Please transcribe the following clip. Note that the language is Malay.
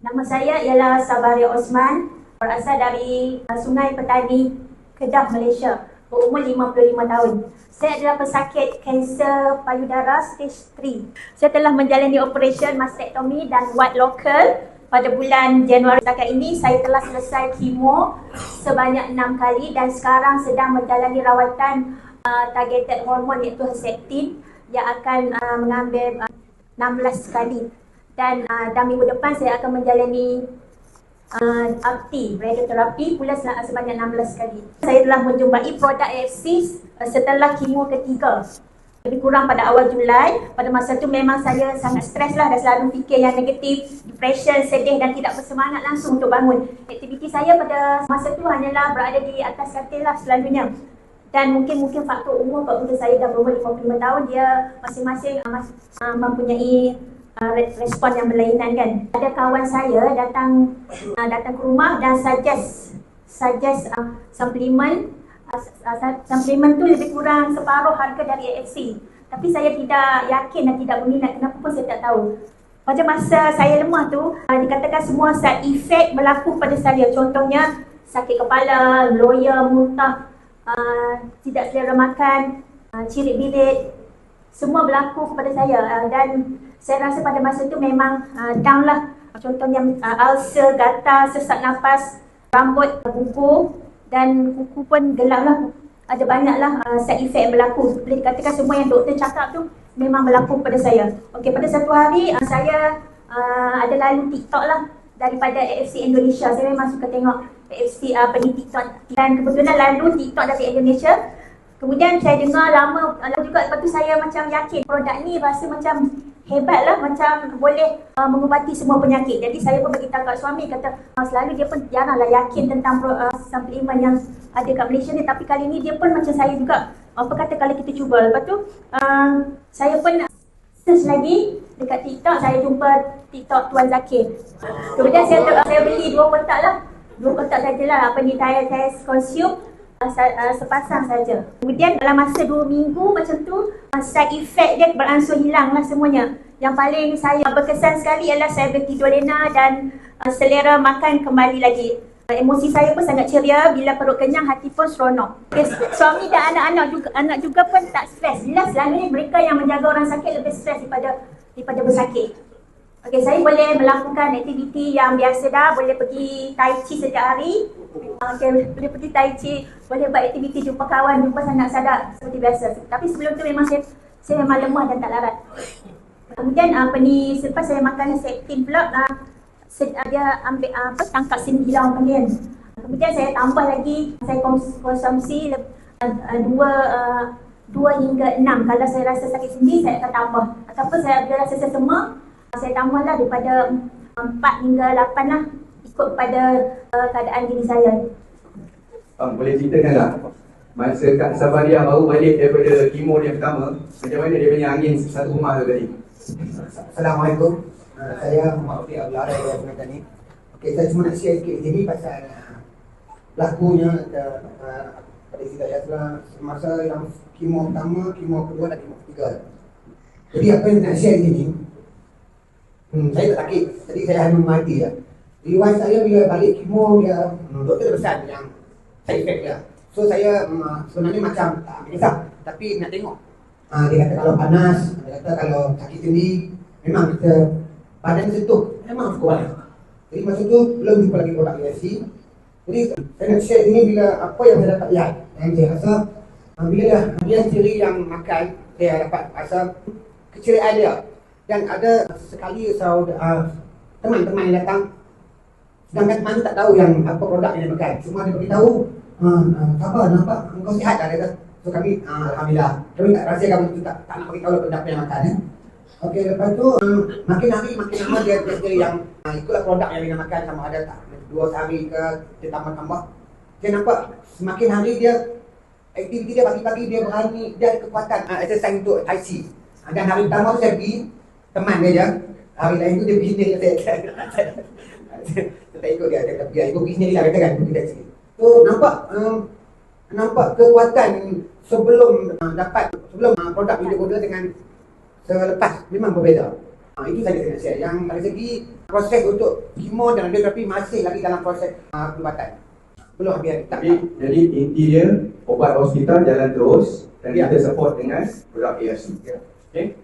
Nama saya ialah Sabaria Osman, berasal dari uh, Sungai Petani, Kedah, Malaysia. Berumur 55 tahun. Saya adalah pesakit kanser payudara stage 3. Saya telah menjalani operasi mastektomi dan white local pada bulan Januari setakat ini saya telah selesai kemo sebanyak 6 kali dan sekarang sedang menjalani rawatan uh, targeted hormon iaitu Herceptin yang akan uh, mengambil uh, 16 kali dan uh, dalam minggu depan saya akan menjalani uh, akti radioterapi pula sebanyak 16 kali. Saya telah menjumpai produk AFC uh, setelah kemo ketiga. Lebih kurang pada awal Julai. Pada masa tu memang saya sangat stres lah dan selalu fikir yang negatif, depression, sedih dan tidak bersemangat langsung untuk bangun. Aktiviti saya pada masa tu hanyalah berada di atas katil lah selalunya. Dan mungkin-mungkin faktor umur kalau saya dah berumur 55 tahun, dia masing-masing uh, uh, mempunyai uh, respon yang berlainan kan. Ada kawan saya datang uh, datang ke rumah dan suggest suggest uh, suplemen uh, suplemen tu lebih kurang separuh harga dari AFC. Tapi saya tidak yakin dan tidak berminat kenapa pun saya tak tahu. Pada masa saya lemah tu, uh, dikatakan semua side effect berlaku pada saya. Contohnya sakit kepala, loya, muntah, uh, tidak selera makan, uh, cirit bilik. Semua berlaku kepada saya uh, dan saya rasa pada masa tu memang uh, down lah. Contohnya uh, ulcer, gatal, sesak nafas, rambut gugur, dan kuku pun gelap lah. Ada banyaklah uh, side effect yang berlaku. Boleh dikatakan semua yang doktor cakap tu memang berlaku pada saya. Okey, pada satu hari uh, saya uh, ada lalu TikTok lah daripada AFC Indonesia. Saya memang suka tengok AFC uh, pergi TikTok. Dan kebetulan lalu TikTok dari Indonesia. Kemudian saya dengar lama lalu juga lepas tu saya macam yakin produk ni rasa macam hebat lah macam boleh uh, mengubati semua penyakit. Jadi saya pun beritahu kat suami kata uh, selalu dia pun jaranglah yakin tentang uh, suplemen yang ada kat Malaysia ni tapi kali ni dia pun macam saya juga apa kata kalau kita cuba. Lepas tu uh, saya pun search lagi dekat TikTok saya jumpa TikTok Tuan Zakir. Kemudian saya saya beli dua kotak lah. Dua kotak sajalah apa ni saya saya consume sepasang saja. Kemudian dalam masa dua minggu macam tu, uh, side effect dia beransur hilang lah semuanya. Yang paling saya berkesan sekali ialah saya bertidur lena dan selera makan kembali lagi. Emosi saya pun sangat ceria, bila perut kenyang hati pun seronok. Okay, suami dan anak-anak juga anak juga pun tak stres. Jelas selalunya mereka yang menjaga orang sakit lebih stres daripada daripada bersakit. Okey, saya boleh melakukan aktiviti yang biasa dah, boleh pergi tai chi setiap hari. Boleh pergi tai chi, boleh buat aktiviti jumpa kawan, jumpa sanak sadak seperti biasa. Tapi sebelum tu memang saya saya memang lemah dan tak larat. Kemudian apa ni selepas saya makan septin pula uh, dia ambil uh, apa tangkap sembilan kemudian. Kemudian saya tambah lagi saya konsumsi uh, dua uh, dua hingga enam. Kalau saya rasa sakit sendi saya akan tambah. Ataupun saya bila rasa sesama saya tambahlah daripada 4 hingga 8 lah pada uh, keadaan diri saya. Um, boleh ceritakan tak? Masa Kak Sabaria baru balik daripada kemo yang pertama, macam mana dia punya angin satu rumah tu tadi? Assalamualaikum. Uh, saya Muhammad Afiq Abdullah dari Sungai Tani. Okay, saya cuma nak share sikit sini pasal uh, lakunya uh, uh, pada kita ya semasa yang kemo pertama, kemo kedua dan kemo ketiga. Jadi apa yang nak share di sini, Hmm, saya tak sakit. Jadi saya hanya mati ya. Riwayat saya bila balik kemo dia hmm, doktor besar yang saya efek dia. So saya um, sebenarnya macam tak ambil kisah. Tapi nak tengok. Uh, dia kata kalau panas, dia kata kalau sakit sendi, memang kita badan sentuh. Memang banyak. Jadi masa tu belum jumpa lagi produk UFC. Jadi saya nak share ini bila apa yang saya dapat lihat. Yang saya rasa uh, bila dah dia sendiri yang makan, saya dapat rasa keceriaan dia dan ada sekali saudara uh, teman-teman yang datang sedangkan teman tak tahu yang apa produk yang dia pakai. Cuma dia beritahu uh, apa nampak? Engkau sihat dah dia so kami uh, alhamdulillah. Kami tak rahsia kami tak tak nak beritahu produk yang makan ya. Okey lepas tu uh, makin hari makin lama dia dia yang uh, ikutlah produk yang dia makan sama ada tak? Dua hari ke dia tambah-tambah. Dia nampak semakin hari dia aktiviti dia pagi-pagi dia berani dia ada kekuatan uh, exercise untuk tai chi. Dan hari pertama tu saya pergi teman dia je hari lain tu dia bisnes dia saya tak ikut dia dia kata ikut bisnes lah kata kan kita sikit so nampak um, nampak kekuatan sebelum uh, dapat sebelum uh, produk video border dengan selepas memang berbeza Ha, itu saja saya nak share. Yang dari segi proses untuk kemo dan radioterapi masih lagi dalam proses uh, perubatan. Belum habis. Tak, jadi inti dia obat hospital jalan terus dan Ya. kita support dengan produk ARC. Ya. Okay?